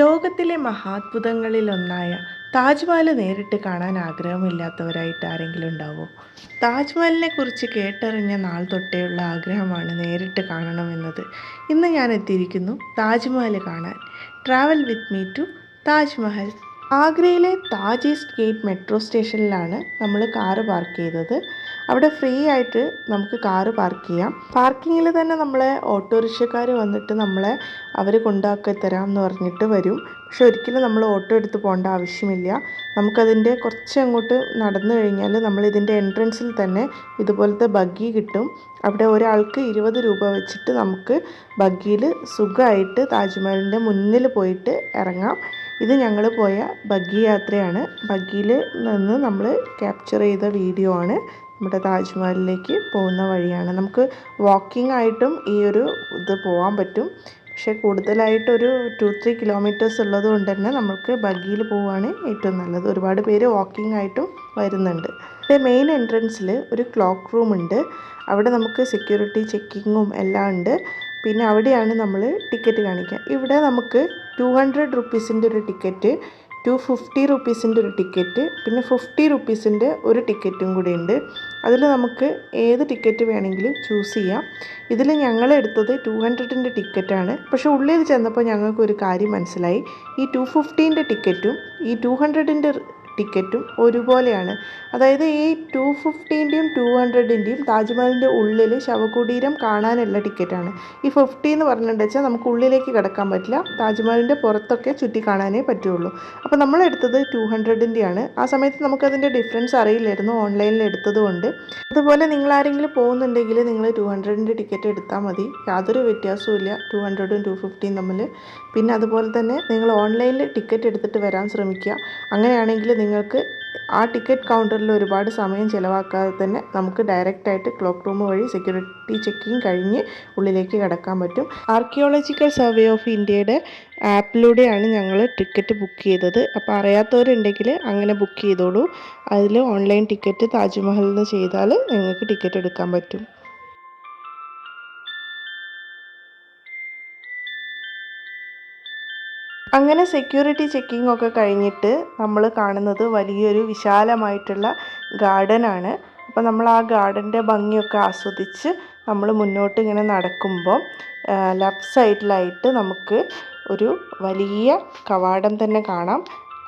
ലോകത്തിലെ മഹാത്ഭുതങ്ങളിലൊന്നായ താജ്മഹൽ നേരിട്ട് കാണാൻ ആഗ്രഹമില്ലാത്തവരായിട്ട് ആരെങ്കിലും ഉണ്ടാവോ? താജ്മഹലിനെ കുറിച്ച് കേട്ടറിഞ്ഞ നാൾ തൊട്ടേയുള്ള ആഗ്രഹമാണ് നേരിട്ട് കാണണമെന്നത്. ഇന്ന് ഞാൻ എത്തിയിരിക്കുന്നു താജ്മഹൽ കാണാൻ. Travel with me to Taj Mahal. ആഗ്രയിലെ Taj east gate metro സ്റ്റേഷനിലാണ് നമ്മൾ കാറ് പാർക്ക് ചെയ്തത്. അവിടെ ഫ്രീ ആയിട്ട് നമുക്ക് കാറ് പാർക്ക് ചെയ്യാം. പാർക്കിങ്ങിൽ തന്നെ നമ്മളെ ഓട്ടോറിക്ഷക്കാർ വന്നിട്ട് നമ്മളെ അവർ കൊണ്ടാക്കി തരാം എന്ന് പറഞ്ഞിട്ട് വരും. പക്ഷെ ഒരിക്കലും നമ്മൾ ഓട്ടോ എടുത്ത് പോകേണ്ട ആവശ്യമില്ല. നമുക്കതിന്റെ കുറച്ച് അങ്ങോട്ട് നടന്നു കഴിഞ്ഞാൽ നമ്മൾ ഇതിന്റെ എൻട്രൻസിൽ തന്നെ ഇതുപോലത്തെ ബഗ്ഗി കിട്ടും. അവിടെ ഒരാൾക്ക് ഇരുപത് രൂപ വെച്ചിട്ട് നമുക്ക് ബഗ്ഗിയിൽ സുഖമായിട്ട് താജ്മഹലിന്റെ മുന്നിൽ പോയിട്ട് ഇറങ്ങാം. ഇത് ഞങ്ങൾ പോയ ബഗ്ഗി യാത്രയാണ്. ബഗ്ഗിയിൽ നിന്ന് നമ്മൾ ക്യാപ്ചർ ചെയ്ത വീഡിയോ ആണ് നമ്മുടെ താജ്മഹലിലേക്ക് പോകുന്ന വഴിയാണ്. നമുക്ക് വാക്കിംഗ് ആയിട്ടും ഈ ഒരു ഇത് പോകാൻ പറ്റും. പക്ഷേ കൂടുതലായിട്ടൊരു ടു ത്രീ കിലോമീറ്റേഴ്സ് ഉള്ളത് കൊണ്ട് തന്നെ നമുക്ക് ബഗ്ഗിയിൽ പോവുകയാണ് ഏറ്റവും നല്ലത്. ഒരുപാട് പേര് വാക്കിംഗ് ആയിട്ടും വരുന്നുണ്ട്. ഇവിടെ മെയിൻ എൻട്രൻസിൽ ഒരു ക്ലോക്ക് റൂം ഉണ്ട്. അവിടെ നമുക്ക് സെക്യൂരിറ്റി ചെക്കിങ്ങും എല്ലാം ഉണ്ട്. പിന്നെ അവിടെയാണ് നമ്മൾ ടിക്കറ്റ് കാണിക്കുക. ഇവിടെ നമുക്ക് ടു ഹൺഡ്രഡ് റുപ്പീസിന്റെ ഒരു ടിക്കറ്റ് ടു ഫിഫ്റ്റി റുപ്പീസിന്റെ ഒരു ടിക്കറ്റ് പിന്നെ ഫിഫ്റ്റി റുപ്പീസിന്റെ ഒരു ടിക്കറ്റും കൂടി ഉണ്ട്. അതിൽ നമുക്ക് ഏത് ടിക്കറ്റ് വേണമെങ്കിലും ചൂസ് ചെയ്യാം. ഇതിൽ ഞങ്ങൾ എടുത്തത് ടു ഹൺഡ്രഡിന്റെ ടിക്കറ്റാണ് പക്ഷേ ഉള്ളിൽ ചെന്നപ്പോൾ ഞങ്ങൾക്ക് ഒരു കാര്യം മനസ്സിലായി. ഈ ടു ഫിഫ്റ്റീന്റെ ടിക്കറ്റും ഈ ടു ഹൺഡ്രഡിന്റെ ടിക്കറ്റും ഒരുപോലെയാണ്. അതായത് ഈ ടു ഫിഫ്റ്റീന്റെയും ടു ഹൺഡ്രഡിന്റെയും താജ്മഹലിന്റെ ഉള്ളിൽ ശവകുടീരം കാണാനുള്ള ടിക്കറ്റാണ്. ഈ ഫിഫ്റ്റി എന്ന് പറഞ്ഞിട്ട് വെച്ചാൽ നമുക്ക് ഉള്ളിലേക്ക് കിടക്കാൻ പറ്റില്ല. താജ്മഹലിന്റെ പുറത്തൊക്കെ ചുറ്റി കാണാനേ പറ്റുള്ളൂ. അപ്പോൾ നമ്മൾ എടുത്തത് ടു ഹൺഡ്രഡിന്റെയാണ് ആ സമയത്ത് നമുക്കതിന്റെ ഡിഫറൻസ് അറിയില്ലായിരുന്നു. ഓൺലൈനിൽ എടുത്തതുകൊണ്ട്. അതുപോലെ നിങ്ങൾ ആരെങ്കിലും പോകുന്നുണ്ടെങ്കിൽ നിങ്ങൾ ടു ഹൺഡ്രഡിന്റെ ടിക്കറ്റ് എടുത്താൽ മതി. യാതൊരു വ്യത്യാസവും ഇല്ല. ടു ഹൺഡ്രഡും ടു ഫിഫ്റ്റിയും തമ്മിൽ പിന്നെ അതുപോലെ തന്നെ നിങ്ങൾ ഓൺലൈനിൽ ടിക്കറ്റ് എടുത്തിട്ട് വരാൻ ശ്രമിക്കുക. അങ്ങനെയാണെങ്കിൽ നിങ്ങൾക്ക് ആ ടിക്കറ്റ് കൗണ്ടറിൽ ഒരുപാട് സമയം ചിലവാക്കാതെ തന്നെ നമുക്ക് ഡയറക്റ്റായിട്ട് ക്ലോക്ക് റൂം വഴി സെക്യൂരിറ്റി ചെക്കിങ് കഴിഞ്ഞ് ഉള്ളിലേക്ക് കടക്കാൻ പറ്റും. ആർക്കിയോളജിക്കൽ സർവേ ഓഫ് ഇന്ത്യയുടെ ആപ്പിലൂടെയാണ് ഞങ്ങൾ ടിക്കറ്റ് ബുക്ക് ചെയ്തത്. അപ്പോൾ അറിയാത്തവരുണ്ടെങ്കിൽ അങ്ങനെ ബുക്ക് ചെയ്തോളൂ. അതിൽ ഓൺലൈൻ ടിക്കറ്റ് താജ്മഹലിൽ നിന്ന് ചെയ്താൽ നിങ്ങൾക്ക് ടിക്കറ്റ് എടുക്കാൻ പറ്റും. അങ്ങനെ സെക്യൂരിറ്റി ചെക്കിംഗ് ഒക്കെ കഴിഞ്ഞിട്ട് നമ്മൾ കാണുന്നത് വലിയൊരു വിശാലമായിട്ടുള്ള ആണ്. അപ്പോൾ നമ്മൾ ആ ഗാർഡന്റെ ഭംഗിയൊക്കെ ആസ്വദിച്ച് നമ്മൾ മുന്നോട്ട് ഇങ്ങനെ നടക്കുമ്പോൾ ലെഫ്റ്റ് സൈഡിലായിട്ട് നമുക്ക് ഒരു വലിയ കവാടം തന്നെ കാണാം.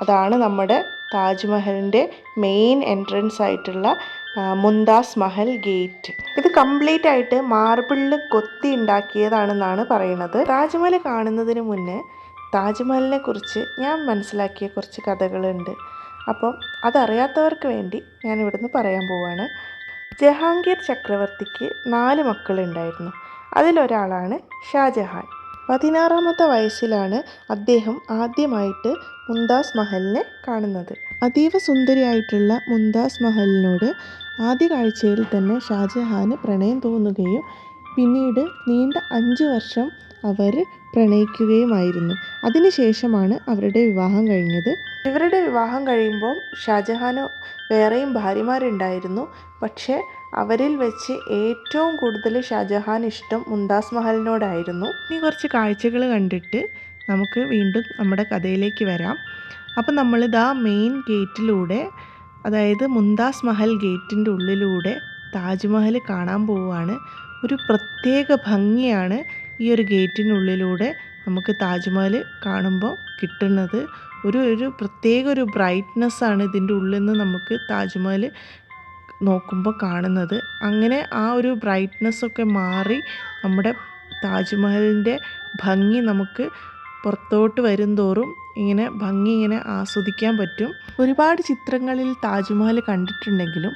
അതാണ് നമ്മുടെ താജ്മഹലിന്റെ മെയിൻ എൻട്രൻസ് ആയിട്ടുള്ള മുന്താസ് മഹൽ ഗേറ്റ് ഇത് കംപ്ലീറ്റ് ആയിട്ട് മാർബിളിൽ കൊത്തി ഉണ്ടാക്കിയതാണെന്നാണ് പറയുന്നത്. താജ്മഹൽ കാണുന്നതിന് മുന്നേ താജ്മഹലിനെ കുറിച്ച് ഞാൻ മനസ്സിലാക്കിയ കുറച്ച് കഥകളുണ്ട്. അപ്പം അതറിയാത്തവർക്ക് വേണ്ടി ഞാൻ ഇവിടുന്ന് പറയാൻ പോവാണ്. ജഹാംഗീർ ചക്രവർത്തിക്ക് നാല് മക്കളുണ്ടായിരുന്നു. അതിലൊരാളാണ് ഷാജഹാൻ. പതിനാറാമത്തെ വയസ്സിലാണ് അദ്ദേഹം ആദ്യമായിട്ട് മുന്താസ് മഹലിനെ കാണുന്നത്. അതീവ സുന്ദരിയായിട്ടുള്ള മുന്താസ് മഹലിനോട് ആദ്യ കാഴ്ചയിൽ തന്നെ ഷാജഹാന് പ്രണയം തോന്നുകയും പിന്നീട് നീണ്ട അഞ്ച് വർഷം അവർ പ്രണയിക്കുകയുമായിരുന്നു. അതിനുശേഷമാണ് അവരുടെ വിവാഹം കഴിഞ്ഞത്. ഇവരുടെ വിവാഹം കഴിയുമ്പോൾ ഷാജഹാന് വേറെയും ഭാര്യമാരുണ്ടായിരുന്നു. പക്ഷേ അവരിൽ വെച്ച് ഏറ്റവും കൂടുതൽ ഷാജഹാൻ ഇഷ്ടം മുംതാസ് മഹലിനോടായിരുന്നു. ഇനി കുറച്ച് കാഴ്ചകൾ കണ്ടിട്ട് നമുക്ക് വീണ്ടും നമ്മുടെ കഥയിലേക്ക് വരാം. അപ്പം നമ്മളിതാ മെയിൻ ഗേറ്റിലൂടെ അതായത് മുംതാസ് മഹൽ ഗേറ്റിന്റെ ഉള്ളിലൂടെ താജ്മഹൽ കാണാൻ പോവുകയാണ്. ഒരു പ്രത്യേക ഭംഗിയാണ് ഈ ഒരു ഗേറ്റിനുള്ളിലൂടെ നമുക്ക് താജ്മഹൽ കാണുമ്പോൾ കിട്ടുന്നത്. ഒരു ഒരു പ്രത്യേക ഒരു ബ്രൈറ്റ്നെസ്സാണ് ഇതിന്റെ ഉള്ളിൽ നിന്ന് നമുക്ക് താജ്മഹൽ നോക്കുമ്പോൾ കാണുന്നത്. അങ്ങനെ ആ ഒരു ബ്രൈറ്റ്നെസ്സൊക്കെ മാറി നമ്മുടെ താജ്മഹലിന്റെ ഭംഗി നമുക്ക് പുറത്തോട്ട് വരും തോറും ഇങ്ങനെ ഭംഗി ഇങ്ങനെ ആസ്വദിക്കാൻ പറ്റും. ഒരുപാട് ചിത്രങ്ങളിൽ താജ്മഹൽ കണ്ടിട്ടുണ്ടെങ്കിലും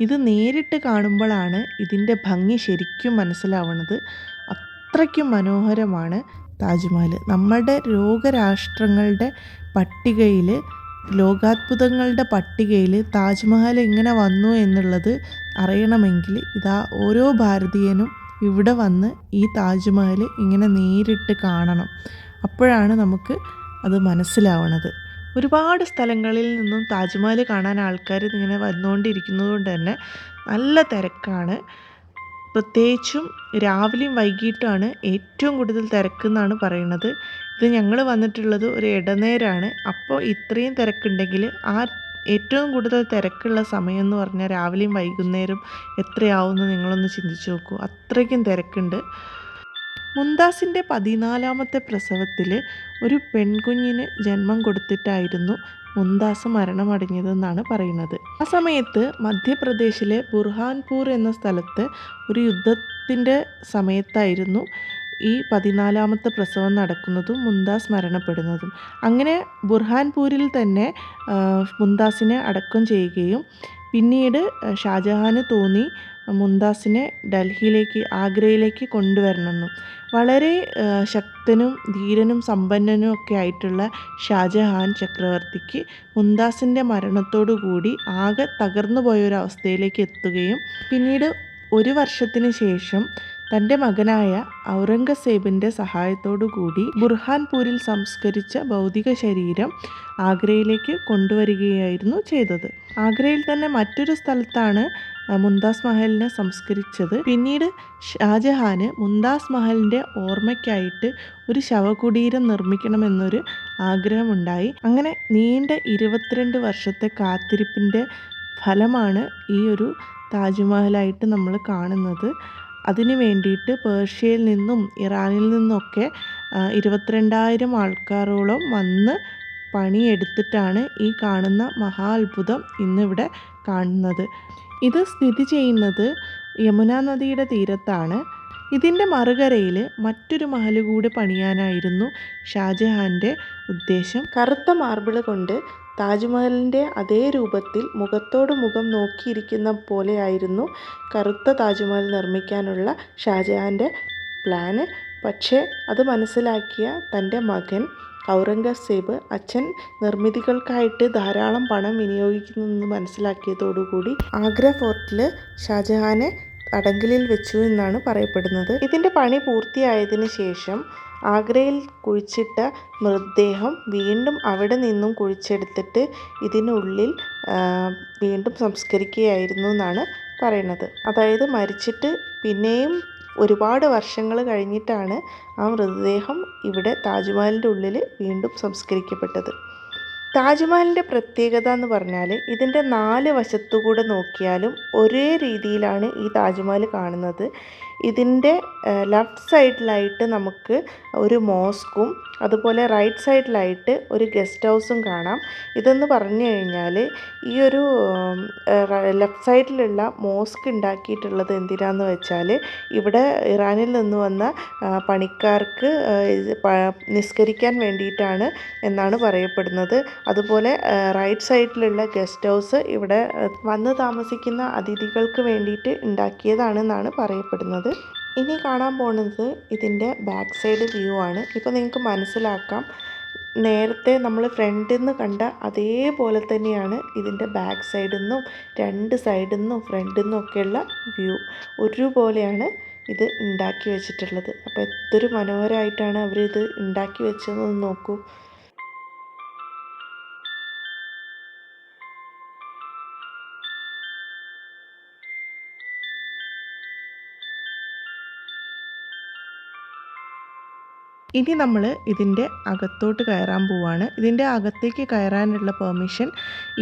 ഇത് നേരിട്ട് കാണുമ്പോഴാണ് ഇതിന്റെ ഭംഗി ശരിക്കും മനസ്സിലാവുന്നത്. അത്രയ്ക്കും മനോഹരമാണ് താജ്മഹൽ നമ്മുടെ ലോകരാഷ്ട്രങ്ങളുടെ പട്ടികയിൽ ലോകാത്ഭുതങ്ങളുടെ പട്ടികയിൽ താജ്മഹൽ എങ്ങനെ വന്നു എന്നുള്ളത് അറിയണമെങ്കിൽ ഇതാ ഓരോ ഭാരതീയനും ഇവിടെ വന്ന് ഈ താജ്മഹൽ ഇങ്ങനെ നേരിട്ട് കാണണം. അപ്പോഴാണ് നമുക്ക് അത് മനസ്സിലാവണത്. ഒരുപാട് സ്ഥലങ്ങളിൽ നിന്നും താജ്മഹൽ കാണാൻ ആൾക്കാർ ഇങ്ങനെ വന്നുകൊണ്ടിരിക്കുന്നത് കൊണ്ട് തന്നെ നല്ല തിരക്കാണ്. പ്രത്യേകിച്ചും രാവിലെയും വൈകിട്ടുമാണ് ഏറ്റവും കൂടുതൽ തിരക്കെന്നാണ് പറയുന്നത്. ഇത് ഞങ്ങൾ വന്നിട്ടുള്ളത് ഒരു ഇടനേരമാണ് അപ്പോൾ ഇത്രയും തിരക്കുണ്ടെങ്കിൽ ആ ഏറ്റവും കൂടുതൽ തിരക്കുള്ള സമയം എന്ന് പറഞ്ഞാൽ രാവിലെയും വൈകുന്നേരം എത്രയാവും എത്രയാവുമെന്ന് നിങ്ങളൊന്ന് ചിന്തിച്ച് നോക്കൂ. അത്രയ്ക്കും തിരക്കുണ്ട്. മുന്താസിന്റെ പതിനാലാമത്തെ പ്രസവത്തിൽ ഒരു പെൺകുഞ്ഞിന് ജന്മം കൊടുത്തിട്ടായിരുന്നു മുന്താസ് മരണമടഞ്ഞതെന്നാണ് പറയുന്നത്. ആ സമയത്ത് മധ്യപ്രദേശിലെ ബുർഹാൻപൂർ എന്ന സ്ഥലത്ത് ഒരു യുദ്ധത്തിന്റെ സമയത്തായിരുന്നു ഈ പതിനാലാമത്തെ പ്രസവം നടക്കുന്നതും മുന്താസ് മരണപ്പെടുന്നതും. അങ്ങനെ ബുർഹാൻപൂരിൽ തന്നെ മുന്താസിനെ അടക്കം ചെയ്യുകയും പിന്നീട് ഷാജഹാന് തോന്നി മുന്താസിനെ ഡൽഹിയിലേക്ക് ആഗ്രയിലേക്ക് കൊണ്ടുവരണമെന്നും. വളരെ ശക്തനും ധീരനും സമ്പന്നനും ഒക്കെ ആയിട്ടുള്ള ഷാജഹാൻ ചക്രവർത്തിക്ക് മുംതാസിന്റെ മരണത്തോടു കൂടി ആകെ തകർന്നു പോയൊരു അവസ്ഥയിലേക്ക് എത്തുകയും പിന്നീട് ഒരു വർഷത്തിന് ശേഷം തന്റെ മകനായ ഔറംഗസേബിന്റെ കൂടി ബുർഹാൻപൂരിൽ സംസ്കരിച്ച ഭൗതിക ശരീരം ആഗ്രയിലേക്ക് കൊണ്ടുവരികയായിരുന്നു ചെയ്തത്. ആഗ്രയിൽ തന്നെ മറ്റൊരു സ്ഥലത്താണ് മുംതാസ് മഹലിനെ സംസ്കരിച്ചത്. പിന്നീട് ഷാജഹാന് മുംതാസ് മഹലിന്റെ ഓർമ്മയ്ക്കായിട്ട് ഒരു ശവകുടീരം നിർമ്മിക്കണമെന്നൊരു ആഗ്രഹമുണ്ടായി. അങ്ങനെ നീണ്ട ഇരുപത്തിരണ്ട് വർഷത്തെ കാത്തിരിപ്പിന്റെ ഫലമാണ് ഈ ഒരു താജ്മഹലായിട്ട് നമ്മൾ കാണുന്നത്. അതിനു വേണ്ടിയിട്ട് പേർഷ്യയിൽ നിന്നും ഇറാനിൽ നിന്നൊക്കെ ഇരുപത്തിരണ്ടായിരം ആൾക്കാരോളം വന്ന് പണിയെടുത്തിട്ടാണ് ഈ കാണുന്ന മഹാ അത്ഭുതം ഇന്നിവിടെ കാണുന്നത്. ഇത് സ്ഥിതി ചെയ്യുന്നത് യമുന നദിയുടെ തീരത്താണ്. ഇതിന്റെ മറുകരയിൽ മറ്റൊരു മഹൽ കൂടി പണിയാനായിരുന്നു ഷാജഹാന്റെ ഉദ്ദേശം. കറുത്ത മാർബിൾ കൊണ്ട് താജ്മഹലിന്റെ അതേ രൂപത്തിൽ മുഖത്തോട് മുഖം നോക്കിയിരിക്കുന്ന പോലെയായിരുന്നു കറുത്ത താജ്മഹൽ നിർമ്മിക്കാനുള്ള ഷാജഹാന്റെ പ്ലാന്. പക്ഷേ അത് മനസ്സിലാക്കിയ തന്റെ മകൻ ഔറംഗസേബ് അച്ഛൻ നിർമ്മിതികൾക്കായിട്ട് ധാരാളം പണം വിനിയോഗിക്കുന്നെന്ന് മനസ്സിലാക്കിയതോടുകൂടി ആഗ്ര ഫോർട്ടിൽ ഷാജഹാനെ തടങ്കലിൽ വെച്ചു എന്നാണ് പറയപ്പെടുന്നത്. ഇതിന്റെ പണി പൂർത്തിയായതിനു ശേഷം ആഗ്രയിൽ കുഴിച്ചിട്ട മൃതദേഹം വീണ്ടും അവിടെ നിന്നും കുഴിച്ചെടുത്തിട്ട് ഇതിനുള്ളിൽ വീണ്ടും സംസ്കരിക്കുകയായിരുന്നു എന്നാണ് പറയുന്നത്. അതായത് മരിച്ചിട്ട് പിന്നെയും ഒരുപാട് വർഷങ്ങൾ കഴിഞ്ഞിട്ടാണ് ആ മൃതദേഹം ഇവിടെ താജ്മഹലിന്റെ ഉള്ളിൽ വീണ്ടും സംസ്കരിക്കപ്പെട്ടത്. താജ്മഹലിന്റെ പ്രത്യേകത എന്ന് പറഞ്ഞാൽ ഇതിന്റെ നാല് വശത്തുകൂടെ നോക്കിയാലും ഒരേ രീതിയിലാണ് ഈ താജ്മഹൽ കാണുന്നത്. ഇതിന്റെ ലെഫ്റ്റ് സൈഡിലായിട്ട് നമുക്ക് ഒരു മോസ്കും അതുപോലെ റൈറ്റ് സൈഡിലായിട്ട് ഒരു ഗസ്റ്റ് ഹൗസും കാണാം. ഇതെന്ന് പറഞ്ഞു കഴിഞ്ഞാൽ ഈ ഒരു ലെഫ്റ്റ് സൈഡിലുള്ള മോസ്ക് ഉണ്ടാക്കിയിട്ടുള്ളത് എന്തിനാന്ന് വെച്ചാൽ ഇവിടെ ഇറാനിൽ നിന്ന് വന്ന പണിക്കാർക്ക് നിസ്കരിക്കാൻ വേണ്ടിയിട്ടാണ് എന്നാണ് പറയപ്പെടുന്നത്. അതുപോലെ റൈറ്റ് സൈഡിലുള്ള ഗസ്റ്റ് ഹൗസ് ഇവിടെ വന്ന് താമസിക്കുന്ന അതിഥികൾക്ക് വേണ്ടിയിട്ട് ഉണ്ടാക്കിയതാണെന്നാണ് പറയപ്പെടുന്നത്. ഇനി കാണാൻ പോകുന്നത് ഇതിന്റെ ബാക്ക് സൈഡ് വ്യൂ ആണ്. ഇപ്പോൾ നിങ്ങൾക്ക് മനസ്സിലാക്കാം നേരത്തെ നമ്മൾ ഫ്രണ്ടിൽ നിന്ന് കണ്ട അതേപോലെ തന്നെയാണ് ഇതിന്റെ ബാക്ക് സൈഡിൽ നിന്നും രണ്ട് സൈഡിൽ നിന്നും ഫ്രണ്ടിൽ നിന്നും ഒക്കെയുള്ള വ്യൂ ഒരുപോലെയാണ് ഇത് ഉണ്ടാക്കി വെച്ചിട്ടുള്ളത്. അപ്പോൾ എത്ര മനോഹരമായിട്ടാണ് അവരിത് ഉണ്ടാക്കി വെച്ചതെന്ന് നോക്കൂ. ഇനി നമ്മൾ ഇതിന്റെ അകത്തോട്ട് കയറാൻ പോവാണ്. ഇതിന്റെ അകത്തേക്ക് കയറാനുള്ള പെർമിഷൻ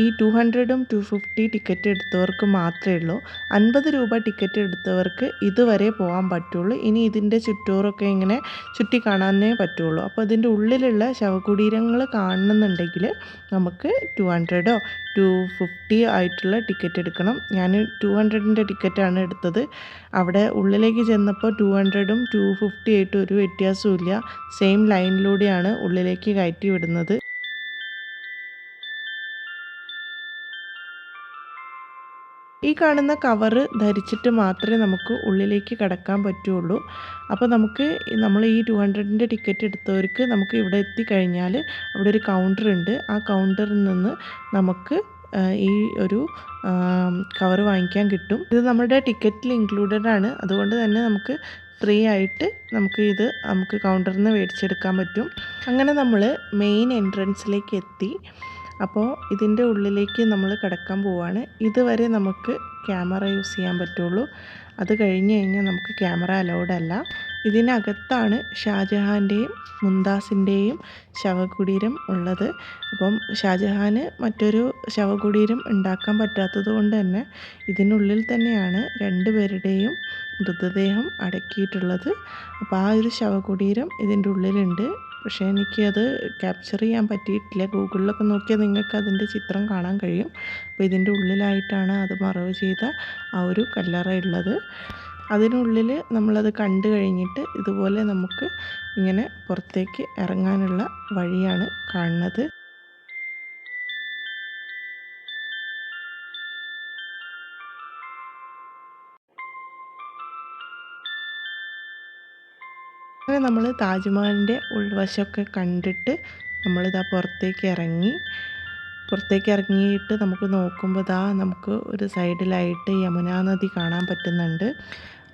ഈ ടു ഹൺഡ്രഡും ടു ഫിഫ്റ്റി ടിക്കറ്റ് എടുത്തവർക്ക് മാത്രമേ ഉള്ളൂ. അൻപത് രൂപ ടിക്കറ്റ് എടുത്തവർക്ക് ഇതുവരെ പോകാൻ പറ്റുള്ളൂ. ഇനി ഇതിന്റെ ചുറ്റോറൊക്കെ ഇങ്ങനെ ചുറ്റി കാണാനേ പറ്റുള്ളൂ. അപ്പോൾ ഇതിന്റെ ഉള്ളിലുള്ള ശവകുടീരങ്ങൾ കാണണമെന്നുണ്ടെങ്കിൽ നമുക്ക് ടു ഹൺഡ്രഡോ ടു ഫിഫ്റ്റി ആയിട്ടുള്ള ടിക്കറ്റ് എടുക്കണം. ഞാൻ ടു ഹൺഡ്രഡിന്റെ ടിക്കറ്റാണ് എടുത്തത്. അവിടെ ഉള്ളിലേക്ക് ചെന്നപ്പോൾ ടു ഹൺഡ്രഡും ടു ഫിഫ്റ്റി ആയിട്ട് ഒരു വ്യത്യാസവും സെയിം ലൈനിലൂടെയാണ് ഉള്ളിലേക്ക് കയറ്റി വിടുന്നത്. ഈ കാണുന്ന കവറ് ധരിച്ചിട്ട് മാത്രമേ നമുക്ക് ഉള്ളിലേക്ക് കടക്കാൻ പറ്റുള്ളൂ. അപ്പോൾ നമുക്ക് നമ്മൾ ഈ ടു ഹൺഡ്രഡിന്റെ ടിക്കറ്റ് എടുത്തവർക്ക് നമുക്ക് ഇവിടെ എത്തിക്കഴിഞ്ഞാൽ അവിടെ ഒരു കൗണ്ടർ ഉണ്ട്. ആ കൗണ്ടറിൽ നിന്ന് നമുക്ക് ഈ ഒരു കവർ വാങ്ങിക്കാൻ കിട്ടും. ഇത് നമ്മുടെ ടിക്കറ്റിൽ ഇൻക്ലൂഡഡ് ആണ്. അതുകൊണ്ട് തന്നെ നമുക്ക് ഫ്രീ ആയിട്ട് നമുക്ക് ഇത് നമുക്ക് കൗണ്ടറിൽ നിന്ന് മേടിച്ചെടുക്കാൻ പറ്റും. അങ്ങനെ നമ്മൾ മെയിൻ എൻട്രൻസിലേക്ക് എത്തി. അപ്പോൾ ഇതിന്റെ ഉള്ളിലേക്ക് നമ്മൾ കിടക്കാൻ പോവുകയാണ് ഇതുവരെ നമുക്ക് ക്യാമറ യൂസ് ചെയ്യാൻ പറ്റുള്ളൂ. അത് കഴിഞ്ഞ് കഴിഞ്ഞാൽ നമുക്ക് ക്യാമറ അലൗഡ് അല്ല. ഇതിനകത്താണ് ഷാജഹാന്റെയും മുന്താസിന്റെയും ശവകുടീരം ഉള്ളത്. അപ്പം ഷാജഹാന് മറ്റൊരു ശവകുടീരം ഉണ്ടാക്കാൻ പറ്റാത്തത് കൊണ്ട് തന്നെ ഇതിനുള്ളിൽ തന്നെയാണ് രണ്ടുപേരുടെയും മൃതദേഹം അടക്കിയിട്ടുള്ളത്. അപ്പോൾ ആ ഒരു ശവകുടീരം ഇതിന്റെ ഉള്ളിലുണ്ട്. പക്ഷേ എനിക്കത് ക്യാപ്ചർ ചെയ്യാൻ പറ്റിയിട്ടില്ല. ഗൂഗിളിലൊക്കെ നോക്കിയാൽ നിങ്ങൾക്ക് അതിന്റെ ചിത്രം കാണാൻ കഴിയും. അപ്പോൾ ഇതിന്റെ ഉള്ളിലായിട്ടാണ് അത് മറവ് ചെയ്ത ആ ഒരു കല്ലറ ഉള്ളത്. അതിനുള്ളിൽ നമ്മളത് കണ്ടു കഴിഞ്ഞിട്ട് ഇതുപോലെ നമുക്ക് ഇങ്ങനെ പുറത്തേക്ക് ഇറങ്ങാനുള്ള വഴിയാണ് കാണുന്നത്. അങ്ങനെ നമ്മൾ താജ്മഹലിന്റെ ഉൾവശമൊക്കെ കണ്ടിട്ട് നമ്മളിതാ പുറത്തേക്ക് ഇറങ്ങി പുറത്തേക്ക് ഇറങ്ങിയിട്ട് നമുക്ക് നോക്കുമ്പോൾ ഇതാ നമുക്ക് ഒരു സൈഡിലായിട്ട് യമുനാ നദി കാണാൻ പറ്റുന്നുണ്ട്.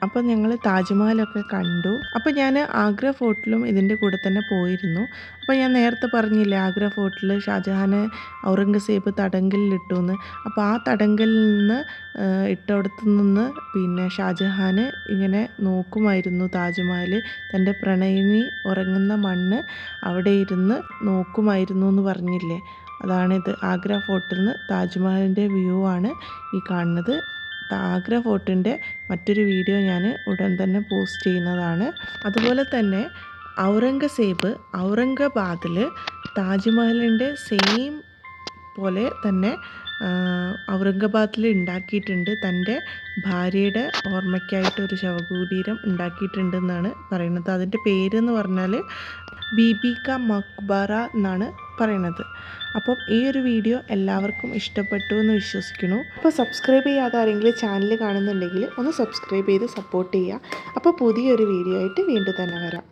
അപ്പോൾ ഞങ്ങൾ താജ്മഹലൊക്കെ കണ്ടു. അപ്പോൾ ഞാൻ ആഗ്ര ഫോർട്ടിലും ഇതിന്റെ കൂടെ തന്നെ പോയിരുന്നു. അപ്പോൾ ഞാൻ നേരത്തെ പറഞ്ഞില്ലേ ആഗ്ര ഫോർട്ടിൽ ഷാജഹാനെ ഔറംഗസേബ് തടങ്കലിലിട്ടു എന്ന് അപ്പോൾ ആ തടങ്കലിൽ നിന്ന് ഇട്ടടുത്തു നിന്ന് പിന്നെ ഷാജഹാന് ഇങ്ങനെ നോക്കുമായിരുന്നു താജ്മഹൽ തന്റെ പ്രണയിനി ഉറങ്ങുന്ന മണ്ണ് അവിടെ ഇരുന്ന് നോക്കുമായിരുന്നു എന്ന് പറഞ്ഞില്ലേ. അതാണിത്. ആഗ്ര ഫോർട്ടിൽ നിന്ന് താജ്മഹലിന്റെ വ്യൂ ആണ് ഈ കാണുന്നത്. ആഗ്ര ഫോർട്ടിന്റെ മറ്റൊരു വീഡിയോ ഞാൻ ഉടൻ തന്നെ പോസ്റ്റ് ചെയ്യുന്നതാണ്. അതുപോലെ തന്നെ ഔറംഗസേബ് ഔറംഗബാദിൽ താജ്മഹലിന്റെ സെയിം പോലെ തന്നെ ഔറംഗബാദിൽ ഉണ്ടാക്കിയിട്ടുണ്ട്. തന്റെ ഭാര്യയുടെ ഓർമ്മയ്ക്കായിട്ട് ഒരു ശവകുടീരം ഉണ്ടാക്കിയിട്ടുണ്ടെന്നാണ് പറയുന്നത്. അതിന്റെ പേരെന്ന് പറഞ്ഞാൽ ബീബിക മക്ബറ എന്നാണ് പറയണത് അപ്പം ഈ ഒരു വീഡിയോ എല്ലാവർക്കും ഇഷ്ടപ്പെട്ടു എന്ന് വിശ്വസിക്കുന്നു. അപ്പോൾ സബ്സ്ക്രൈബ് ചെയ്യാതെ ആരെങ്കിലും ചാനൽ കാണുന്നുണ്ടെങ്കിൽ ഒന്ന് സബ്സ്ക്രൈബ് ചെയ്ത് സപ്പോർട്ട് ചെയ്യുക. അപ്പോൾ പുതിയൊരു വീഡിയോ ആയിട്ട് വീണ്ടും തന്നെ വരാം.